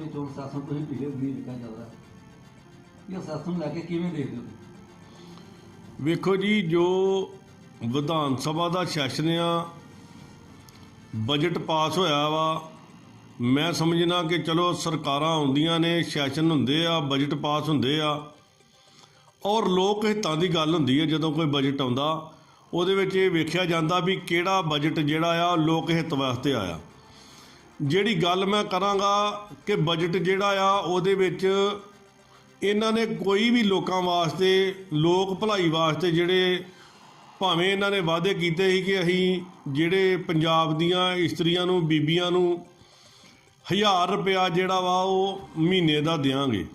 ਵੀ ਚੋਣ ਸ਼ਾਸਨ ਤੋਂ ਹੀ ਪਿਛਲੇ ਲਿਖਿਆ ਜਾਂਦਾ ਇਹ ਸ਼ਾਸਨ ਲੈ ਕੇ ਕਿਵੇਂ ਦੇਖਦੇ ਹੋ ਵੇਖੋ ਜੀ, ਜੋ ਵਿਧਾਨ ਸਭਾ ਦਾ ਸੈਸ਼ਨ ਆ ਬਜਟ ਪਾਸ ਹੋਇਆ ਵਾ, ਮੈਂ ਸਮਝਣਾ ਕਿ ਚਲੋ ਸਰਕਾਰਾਂ ਆਉਂਦੀਆਂ ਨੇ, ਸੈਸ਼ਨ ਹੁੰਦੇ ਆ ਬਜਟ ਪਾਸ ਹੁੰਦੇ ਆ, ਔਰ ਲੋਕ ਹਿੱਤਾਂ ਦੀ ਗੱਲ ਹੁੰਦੀ ਹੈ ਜਦੋਂ ਕੋਈ ਬਜਟ ਆਉਂਦਾ, ਉਹਦੇ ਵਿੱਚ ਇਹ ਵੇਖਿਆ ਜਾਂਦਾ ਵੀ ਕਿਹੜਾ ਬਜਟ ਜਿਹੜਾ ਆ, ਲੋਕ ਹਿੱਤ ਵਾਸਤੇ ਆਇਆ। ਜਿਹੜੀ ਗੱਲ ਮੈਂ ਕਰਾਂਗਾ ਕਿ ਬਜਟ ਜਿਹੜਾ ਆ, ਉਹਦੇ ਵਿੱਚ ਇਹਨਾਂ ਨੇ ਕੋਈ ਵੀ ਲੋਕਾਂ ਵਾਸਤੇ, ਲੋਕ ਭਲਾਈ ਵਾਸਤੇ ਜਿਹੜੇ ਭਾਵੇਂ ਇਹਨਾਂ ਨੇ ਵਾਅਦੇ ਕੀਤੇ ਸੀ ਕਿ ਅਸੀਂ ਜਿਹੜੇ ਪੰਜਾਬ ਦੀਆਂ ਇਸਤਰੀਆਂ ਨੂੰ, ਬੀਬੀਆਂ ਨੂੰ 1000 ਰੁਪਇਆ ਜਿਹੜਾ ਵਾ ਉਹ ਮਹੀਨੇ ਦਾ ਦਿਆਂਗੇ।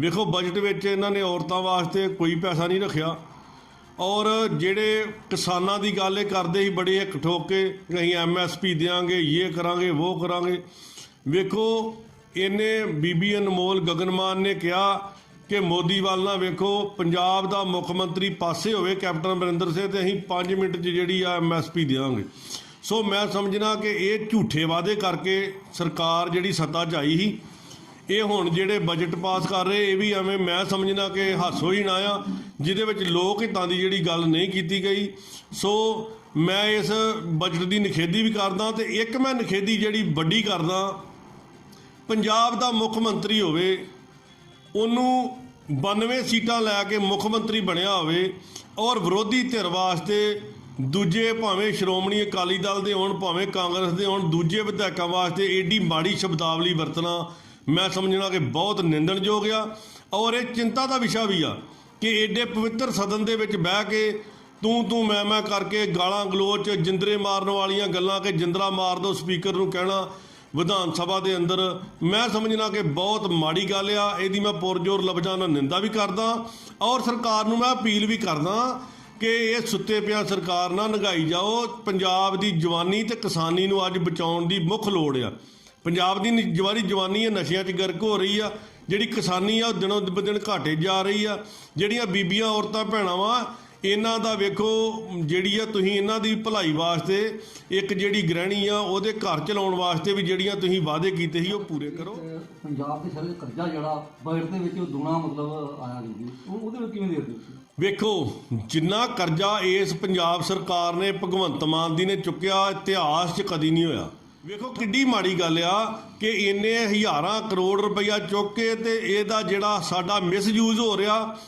ਵੇਖੋ ਬਜਟ ਵਿੱਚ ਇਹਨਾਂ ਨੇ ਔਰਤਾਂ ਵਾਸਤੇ ਕੋਈ ਪੈਸਾ ਨਹੀਂ ਰੱਖਿਆ। ਔਰ ਜਿਹੜੇ ਕਿਸਾਨਾਂ ਦੀ ਗੱਲ ਇਹ ਕਰਦੇ ਸੀ, ਬੜੇ ਇੱਕ ਠੋਕ ਕੇ ਕਿ ਅਸੀਂ ਐਮਐਸਪੀ ਦੇਾਂਗੇ ਇਹ ਕਰਾਂਗੇ, ਉਹ ਕਰਾਂਗੇ। ਵੇਖੋ, ਇਹਨੇ ਬੀਬੀ ਅਨਮੋਲ ਗਗਨਮਾਨ ਨੇ ਕਿਹਾ ਕਿ ਮੋਦੀ ਵੱਲ ਨਾ ਵੇਖੋ, ਪੰਜਾਬ ਦਾ ਮੁੱਖ ਮੰਤਰੀ ਪਾਸੇ ਹੋਵੇ ਕੈਪਟਨ ਅਮਰਿੰਦਰ ਸਿੰਘ ਤੇ ਅਸੀਂ 5 ਮਿੰਟ 'ਚ ਜਿਹੜੀ ਆ ਐਮਐਸਪੀ ਦੇਵਾਂਗੇ ਸੋ ਮੈਂ ਸਮਝਣਾ ਕਿ ਇਹ ਝੂਠੇ ਵਾਅਦੇ ਕਰਕੇ ਸਰਕਾਰ ਜਿਹੜੀ ਸੱਤਾ 'ਚ ਆਈ ਸੀ ਇਹ ਹੁਣ ਜਿਹੜੇ ਬਜਟ ਪਾਸ ਕਰ ਰਹੇ, ਇਹ ਵੀ ਐਵੇਂ ਮੈਂ ਸਮਝਣਾ ਕਿ ਹਾਸੋ ਹੀ ਨਾ ਆ, ਜਿਹਦੇ ਵਿੱਚ ਲੋਕ ਹਿੱਤਾਂ ਦੀ ਜਿਹੜੀ ਗੱਲ ਨਹੀਂ ਕੀਤੀ ਗਈ। ਸੋ ਮੈਂ ਇਸ ਬਜਟ ਦੀ ਨਿਖੇਧੀ ਵੀ ਕਰਦਾ ਤੇ ਇੱਕ ਮੈਂ ਨਿਖੇਧੀ ਜਿਹੜੀ ਵੱਡੀ ਕਰਦਾ, ਪੰਜਾਬ ਦਾ ਮੁੱਖ ਮੰਤਰੀ ਹੋਵੇ, ਉਹਨੂੰ 92 ਸੀਟਾਂ ਲੈ ਕੇ ਮੁੱਖ ਮੰਤਰੀ ਬਣਿਆ ਹੋਵੇ ਔਰ ਵਿਰੋਧੀ ਧਿਰ ਵਾਸਤੇ ਦੂਜੇ ਭਾਵੇਂ ਸ਼੍ਰੋਮਣੀ ਅਕਾਲੀ ਦਲ ਦੇ ਹੋਣ, ਭਾਵੇਂ ਕਾਂਗਰਸ ਦੇ ਹੋਣ, ਦੂਜੇ ਵਿਧਾਇਕਾਂ ਵਾਸਤੇ ਏਡੀ ਮਾੜੀ ਸ਼ਬਦਾਵਲੀ ਵਰਤਣਾ ਮੈਂ ਸਮਝਣਾ ਕਿ ਬਹੁਤ ਨਿੰਦਣਯੋਗ ਆ ਔਰ ਇਹ ਚਿੰਤਾ ਦਾ ਵਿਸ਼ਾ ਵੀ ਆ ਕਿ ਏਡੇ ਪਵਿੱਤਰ ਸਦਨ ਦੇ ਵਿੱਚ ਬਹਿ ਕੇ ਤੂੰ ਤੂੰ ਮੈਂ ਮੈਂ ਕਰਕੇ ਗਾਲਾਂ ਗਲੋਚ, ਜਿੰਦਰੇ ਮਾਰਨ ਵਾਲੀਆਂ ਗੱਲਾਂ ਕਿ ਜਿੰਦਰਾ ਮਾਰ ਦੋ ਸਪੀਕਰ ਨੂੰ ਕਹਿਣਾ ਵਿਧਾਨ ਸਭਾ ਦੇ ਅੰਦਰ। ਮੈਂ ਸਮਝਣਾ ਕਿ ਬਹੁਤ ਮਾੜੀ ਗੱਲ ਆ, ਇਹਦੀ ਮੈਂ ਪੁਰਜੋਰ ਲਫ਼ਜ਼ਾਂ ਨਾਲ ਨਿੰਦਾ ਵੀ ਕਰਦਾ ਔਰ ਸਰਕਾਰ ਨੂੰ ਮੈਂ ਅਪੀਲ ਵੀ ਕਰਦਾ ਕਿ ਇਹ ਸੁੱਤੇ ਪਿਆ ਸਰਕਾਰ ਨਾਲ ਨਗਾਈ ਜਾਓ। ਪੰਜਾਬ ਦੀ ਜਵਾਨੀ ਤੇ ਕਿਸਾਨੀ ਨੂੰ ਅੱਜ ਬਚਾਉਣ ਦੀ ਮੁੱਖ ਲੋੜ ਆ। ਪੰਜਾਬ ਦੀ ਜਵਾਰੀ ਜਵਾਨੀ ਹੈ ਨਸ਼ਿਆਂ 'ਚ ਗਰਕ ਹੋ ਰਹੀ ਆ ਜਿਹੜੀ ਕਿਸਾਨੀ ਆ ਉਹ ਦਿਨੋਂ ਦਿਨ ਘਾਟੇ ਜਾ ਰਹੀ ਆ। ਜਿਹੜੀਆਂ ਬੀਬੀਆਂ ਔਰਤਾਂ ਭੈਣਾਂ ਵਾ ਇਹਨਾਂ ਦਾ ਵੇਖੋ ਜਿਹੜੀ ਆ ਤੁਸੀਂ ਇਹਨਾਂ ਦੀ ਭਲਾਈ ਵਾਸਤੇ ਇੱਕ ਜਿਹੜੀ ਗ੍ਰਹਿਣੀ ਆ ਉਹਦੇ ਘਰ ਚਲਾਉਣ ਵਾਸਤੇ ਵੀ ਜਿਹੜੀਆਂ ਤੁਸੀਂ ਵਾਅਦੇ ਕੀਤੇ ਸੀ ਉਹ ਪੂਰੇ ਕਰੋ। ਪੰਜਾਬ ਦੇ ਸਾਰੇ ਕਰਜ਼ਾ ਜਿਹੜਾ ਬਜਟ ਦੇ ਵਿੱਚ ਉਹ ਦੁਨਾ ਮਤਲਬ ਆਇਆ ਉਹ ਉਹਦੇ ਵਿੱਚ ਕਿਵੇਂ ਦੇਖਦੇ ਹੋ? ਵੇਖੋ ਜਿੰਨਾ ਕਰਜ਼ਾ ਇਸ ਪੰਜਾਬ ਸਰਕਾਰ ਨੇ ਭਗਵੰਤ ਮਾਨ ਦੀ ਨੇ ਚੁੱਕਿਆ ਇਤਿਹਾਸ 'ਚ ਕਦੀ ਨਹੀਂ ਹੋਇਆ। ਵੇਖੋ ਕਿੱਡੀ ਮਾੜੀ ਗੱਲ ਆ ਕਿ ਇੰਨੇ ਹਜ਼ਾਰਾਂ ਕਰੋੜ ਰੁਪਈਆ ਚੁੱਕ ਕੇ ਤੇ ਇਹਦਾ ਜਿਹੜਾ ਸਾਡਾ ਮਿਸਯੂਜ਼ ਹੋ ਰਿਹਾ,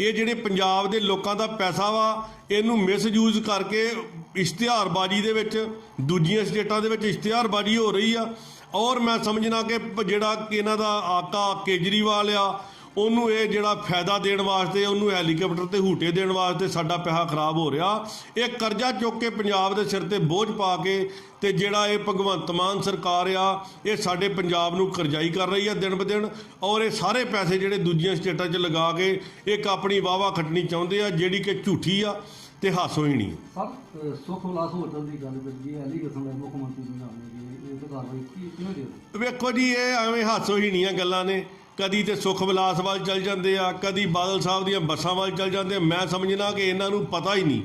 ਇਹ ਜਿਹੜੇ ਪੰਜਾਬ ਦੇ ਲੋਕਾਂ ਦਾ ਪੈਸਾ ਵਾ, ਇਹਨੂੰ ਮਿਸਯੂਜ਼ ਕਰਕੇ ਇਸ਼ਤਿਹਾਰਬਾਜ਼ੀ ਦੇ ਵਿੱਚ, ਦੂਜੀਆਂ ਸਟੇਟਾਂ ਦੇ ਵਿੱਚ ਇਸ਼ਤਿਹਾਰਬਾਜ਼ੀ ਹੋ ਰਹੀ ਆ। ਔਰ ਮੈਂ ਸਮਝਣਾ ਕਿ ਪ- ਜਿਹੜਾ ਇਹਨਾਂ ਦਾ ਆਕਾ ਕੇਜਰੀਵਾਲ ਆ ਉਹਨੂੰ ਇਹ ਜਿਹੜਾ ਫਾਇਦਾ ਦੇਣ ਵਾਸਤੇ ਉਹਨੂੰ ਹੈਲੀਕਾਪਟਰ ਤੇ ਹੂਟੇ ਦੇਣ ਵਾਸਤੇ ਸਾਡਾ ਪੈਸਾ ਖਰਾਬ ਹੋ ਰਿਹਾ। ਇਹ ਕਰਜ਼ਾ ਚੁੱਕ ਕੇ ਪੰਜਾਬ ਦੇ ਸਿਰ ਤੇ ਬੋਝ ਪਾ ਕੇ ਤੇ ਜਿਹੜਾ ਇਹ ਭਗਵੰਤ ਮਾਨ ਸਰਕਾਰ ਆ ਇਹ ਸਾਡੇ ਪੰਜਾਬ ਨੂੰ ਕਰਜ਼ਾਈ ਕਰ ਰਹੀ ਆ ਦਿਨ ਬ ਦਿਨ ਔਰ ਇਹ ਸਾਰੇ ਪੈਸੇ ਜਿਹੜੇ ਦੂਜੀਆਂ ਸਟੇਟਾਂ 'ਚ ਲਗਾ ਕੇ ਇੱਕ ਆਪਣੀ ਵਾਵਾ ਖੱਟਣੀ ਚਾਹੁੰਦੇ ਆ ਜਿਹੜੀ ਕਿ ਝੂਠੀ ਆ ਤੇ ਹਾਸੋ ਹੀ ਨਹੀਂ ਸਰ ਸੁੱਖ ਵਿਲਾਸ ਹੋਟਲ ਦੀ ਗੱਲ ਕਰੀਏ ਐਲੀਗੇਸ਼ਨ ਹੈ ਮੁੱਖ ਮੰਤਰੀ ਦੀ ਨਾਮ ਹੈ ਇਹ ਤੇ ਕਾਰਵਾਈ ਕੀ ਕਿਵੇਂ ਦੇਖਦੇ ਹੋ? ਵੇਖੋ ਜੀ ਇਹ ਐਵੇਂ ਹਾਸੋ ਹੀ ਨਹੀਂ ਗੱਲਾਂ ਨੇ। ਕਦੀ ਤੇ ਸੁਖ ਵਿਲਾਸ ਵੱਲ ਚੱਲ ਜਾਂਦੇ ਆ, ਕਦੀ ਬਾਦਲ ਸਾਹਿਬ ਦੀਆਂ ਬੱਸਾਂ ਵੱਲ ਚੱਲ ਜਾਂਦੇ ਮੈਂ ਸਮਝਣਾ ਕਿ ਇਹਨਾਂ ਨੂੰ ਪਤਾ ਹੀ ਨਹੀਂ।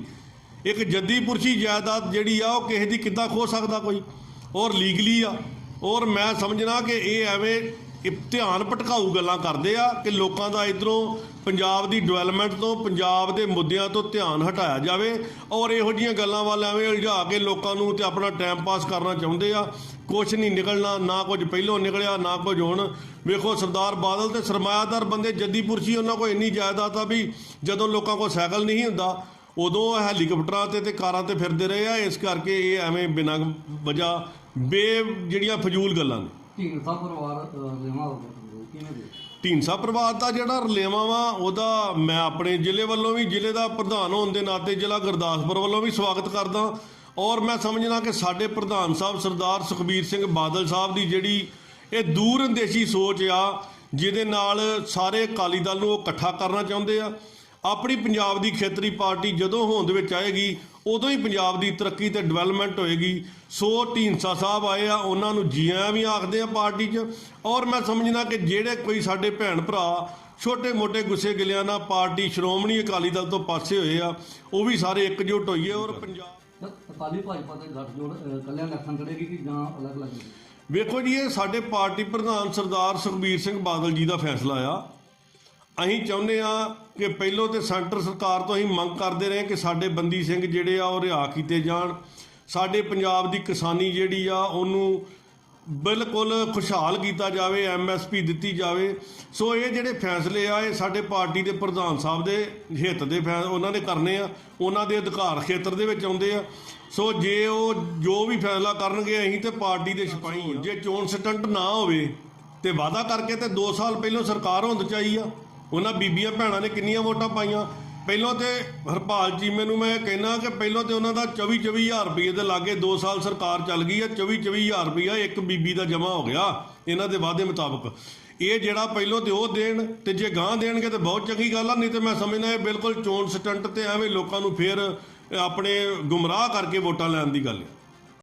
ਇੱਕ ਜੱਦੀ ਪੁਰਸ਼ੀ ਜਾਇਦਾਦ ਜਿਹੜੀ ਆ, ਉਹ ਕਿਸੇ ਦੀ ਕਿੱਦਾਂ ਖੋ ਸਕਦਾ ਕੋਈ? ਔਰ ਲੀਗਲੀ ਆ। ਔਰ ਮੈਂ ਸਮਝਣਾ ਕਿ ਇਹ ਐਵੇਂ ਧਿਆਨ ਭਟਕਾਊ ਗੱਲਾਂ ਕਰਦੇ ਆ ਕਿ ਲੋਕਾਂ ਦਾ ਇਧਰੋਂ ਪੰਜਾਬ ਦੀ ਡਿਵੈਲਪਮੈਂਟ ਤੋਂ, ਪੰਜਾਬ ਦੇ ਮੁੱਦਿਆਂ ਤੋਂ ਧਿਆਨ ਹਟਾਇਆ ਜਾਵੇ ਔਰ ਇਹੋ ਜੀਆਂ ਗੱਲਾਂ ਵੱਲ ਐਵੇਂ ਉਲਝਾ ਕੇ ਲੋਕਾਂ ਨੂੰ ਤੇ ਆਪਣਾ ਟਾਈਮ ਪਾਸ ਕਰਨਾ ਚਾਹੁੰਦੇ ਆ। ਕੁਛ ਨਹੀਂ ਨਿਕਲਣਾ, ਨਾ ਕੁਝ ਪਹਿਲੋਂ ਨਿਕਲਿਆ, ਨਾ ਕੁਝ ਹੁਣ। ਵੇਖੋ ਸਰਦਾਰ ਬਾਦਲ ਤੇ ਸਰਮਾਇਆਦਾਰ ਬੰਦੇ ਜੱਦੀ ਪੁਰਸ਼ੀ ਉਹਨਾਂ ਕੋਲ ਇੰਨੀ ਜਾਇਦਾਦ ਆ ਵੀ ਜਦੋਂ ਲੋਕਾਂ ਕੋਲ ਸਾਈਕਲ ਨਹੀਂ ਹੁੰਦਾ, ਉਦੋਂ ਹੈਲੀਕਾਪਟਰਾਂ ਤੇ ਤੇ ਕਾਰਾਂ ਤੇ ਫਿਰਦੇ ਰਹੇ ਆ। ਇਸ ਕਰਕੇ ਇਹ ਐਵੇਂ ਬਿਨਾਂ ਵਜ੍ਹਾ ਬੇ ਜਿਹੜੀਆਂ ਫਜ਼ੂਲ ਗੱਲਾਂ ਨੇ। ਢੀਂਡਸਾ ਪਰਿਵਾਰ ਅਹ, ਕਿਵੇਂ ਦੇਖਦੇ ਹੋ? ਪਰਿਵਾਰ ਦਾ ਜਿਹੜਾ ਰਲੇਵਾ ਵਾ ਉਹਦਾ ਮੈਂ ਆਪਣੇ ਜ਼ਿਲ੍ਹੇ ਵੱਲੋਂ ਵੀ ਜ਼ਿਲ੍ਹੇ ਦਾ ਪ੍ਰਧਾਨ ਹੋਣ ਦੇ ਨਾਤੇ ਜ਼ਿਲ੍ਹਾ ਗੁਰਦਾਸਪੁਰ ਵੱਲੋਂ ਵੀ ਸਵਾਗਤ ਕਰਦਾ ਔਰ ਮੈਂ ਸਮਝਣਾ ਕਿ ਸਾਡੇ ਪ੍ਰਧਾਨ ਸਾਹਿਬ ਸਰਦਾਰ ਸੁਖਬੀਰ ਸਿੰਘ ਬਾਦਲ ਸਾਹਿਬ ਦੀ ਜਿਹੜੀ ਇਹ ਦੂਰ ਅੰਦੇਸ਼ੀ ਸੋਚ ਆ ਜਿਹਦੇ ਨਾਲ ਸਾਰੇ ਅਕਾਲੀ ਦਲ ਨੂੰ ਉਹ ਇਕੱਠਾ ਕਰਨਾ ਚਾਹੁੰਦੇ ਆ ਆਪਣੀ ਪੰਜਾਬ ਦੀ ਖੇਤਰੀ ਪਾਰਟੀ ਜਦੋਂ ਹੋਂਦ ਵਿੱਚ ਆਏਗੀ ਉਦੋਂ ਹੀ ਪੰਜਾਬ ਦੀ ਤਰੱਕੀ ਤੇ ਡਿਵੈਲਪਮੈਂਟ ਹੋਏਗੀ। ਸੋ ਢੀਂਸਾ ਸਾਹਿਬ ਆਏ ਆ ਉਹਨਾਂ ਨੂੰ ਜੀ ਆਇਆਂ ਵੀ ਆਖਦੇ ਆ ਪਾਰਟੀ 'ਚ। ਔਰ ਮੈਂ ਸਮਝਣਾ ਕਿ ਜਿਹੜੇ ਕੋਈ ਸਾਡੇ ਭੈਣ ਭਰਾ ਛੋਟੇ-ਮੋਟੇ ਗੁੱਸੇ ਗਿਲਿਆਂ ਨਾਲ ਪਾਰਟੀ ਸ਼੍ਰੋਮਣੀ ਅਕਾਲੀ ਦਲ ਤੋਂ ਪਾਸੇ ਹੋਏ ਆ ਉਹ ਵੀ ਸਾਰੇ ਇਕਜੁੱਟ ਹੋਈਏ ਔਰ ਪੰਜਾਬ ਅਕਾਲੀ ਭਾਜਪਾ ਤੇ ਗੱਠਜੋੜ ਇਕੱਲਿਆਂ ਇਲੈਕਸ਼ਨ ਲੜੇਗੀ ਕਿ ਜਾਂ ਅਲੱਗ-ਅਲੱਗ? ਵੇਖੋ ਜੀ ਇਹ ਸਾਡੇ ਪਾਰਟੀ ਪ੍ਰਧਾਨ ਸਰਦਾਰ ਸੁਖਬੀਰ ਸਿੰਘ ਬਾਦਲ ਜੀ ਦਾ ਫੈਸਲਾ ਆ। ਅਸੀਂ ਚਾਹੁੰਦੇ ਆ ਕਿ ਪਹਿਲੋਂ ਤੇ ਸੈਂਟਰ ਸਰਕਾਰ ਤੋਂ ਅਸੀਂ ਮੰਗ ਕਰਦੇ ਰਹੇ ਕਿ ਸਾਡੇ ਬੰਦੀ ਸਿੰਘ ਜਿਹੜੇ ਆ ਉਹ ਰਿਹਾ ਕੀਤੇ ਜਾਣ। ਸਾਡੇ ਪੰਜਾਬ ਦੀ ਕਿਸਾਨੀ ਜਿਹੜੀ ਆ, ਉਹਨੂੰ ਬਿਲਕੁਲ ਖੁਸ਼ਹਾਲ ਕੀਤਾ ਜਾਵੇ ਐਮਐਸਪੀ ਦਿੱਤੀ ਜਾਵੇ। ਸੋ ਇਹ ਜਿਹੜੇ ਫੈਸਲੇ ਆ, ਇਹ ਸਾਡੇ ਪਾਰਟੀ ਦੇ ਪ੍ਰਧਾਨ ਸਾਹਿਬ ਦੇ ਹਿੱਤ ਦੇ ਫੈ, ਉਹਨਾਂ ਨੇ ਕਰਨੇ ਆ। ਉਹਨਾਂ ਦੇ ਅਧਿਕਾਰ ਖੇਤਰ ਦੇ ਵਿੱਚ ਆਉਂਦੇ ਆ। ਸੋ ਜੇ ਉਹ ਜੋ ਵੀ ਫੈਸਲਾ ਕਰਨਗੇ, ਅਸੀਂ ਤੇ ਪਾਰਟੀ ਦੇ ਸਿਪਾਹੀ ਜੇ ਚੋਣ ਸਟੰਟ ਨਾ ਹੋਵੇ ਤੇ ਵਾਅਦਾ ਕਰਕੇ ਤੇ 2 ਸਾਲ ਪਹਿਲਾਂ ਸਰਕਾਰ ਹੋਂਦ ਚਾਹੀ ਆ। ਉਹਨਾਂ ਬੀਬੀਆਂ ਭੈਣਾਂ ਨੇ ਕਿੰਨੀਆਂ ਵੋਟਾਂ ਪਾਈਆਂ। ਪਹਿਲਾਂ ਤੇ ਹਰਪਾਲ ਚੀਮੇ ਨੂੰ ਮੈਂ ਕਹਿਣਾ ਕਿ ਪਹਿਲਾਂ ਤੇ ਉਹਨਾਂ ਦਾ 24 24000 ਰੁਪਏ ਦੇ ਲਾਗੇ 2 ਸਾਲ ਸਰਕਾਰ ਚੱਲ ਗਈ ਆ 24 24000 ਰੁਪਇਆ ਇੱਕ ਬੀਬੀ ਦਾ ਜਮਾ ਹੋ ਗਿਆ ਇਹਨਾਂ ਦੇ ਵਾਅਦੇ ਮੁਤਾਬਕ। ਇਹ ਜਿਹੜਾ ਪਹਿਲਾਂ ਤੇ ਉਹ ਦੇਣ ਤੇ ਜੇ ਗਾਂ ਦੇਣਗੇ ਤੇ ਬਹੁਤ ਚੰਗੀ ਗੱਲ ਆ, ਨਹੀਂ ਤੇ ਮੈਂ ਸਮਝਦਾ ਇਹ ਬਿਲਕੁਲ ਚੋਣ ਸਟੰਟ ਤੇ ਐਵੇਂ ਲੋਕਾਂ ਨੂੰ ਫੇਰ ਆਪਣੇ ਗੁੰਮਰਾਹ ਕਰਕੇ ਵੋਟਾਂ ਲੈਣ ਦੀ ਗੱਲ ਹੈ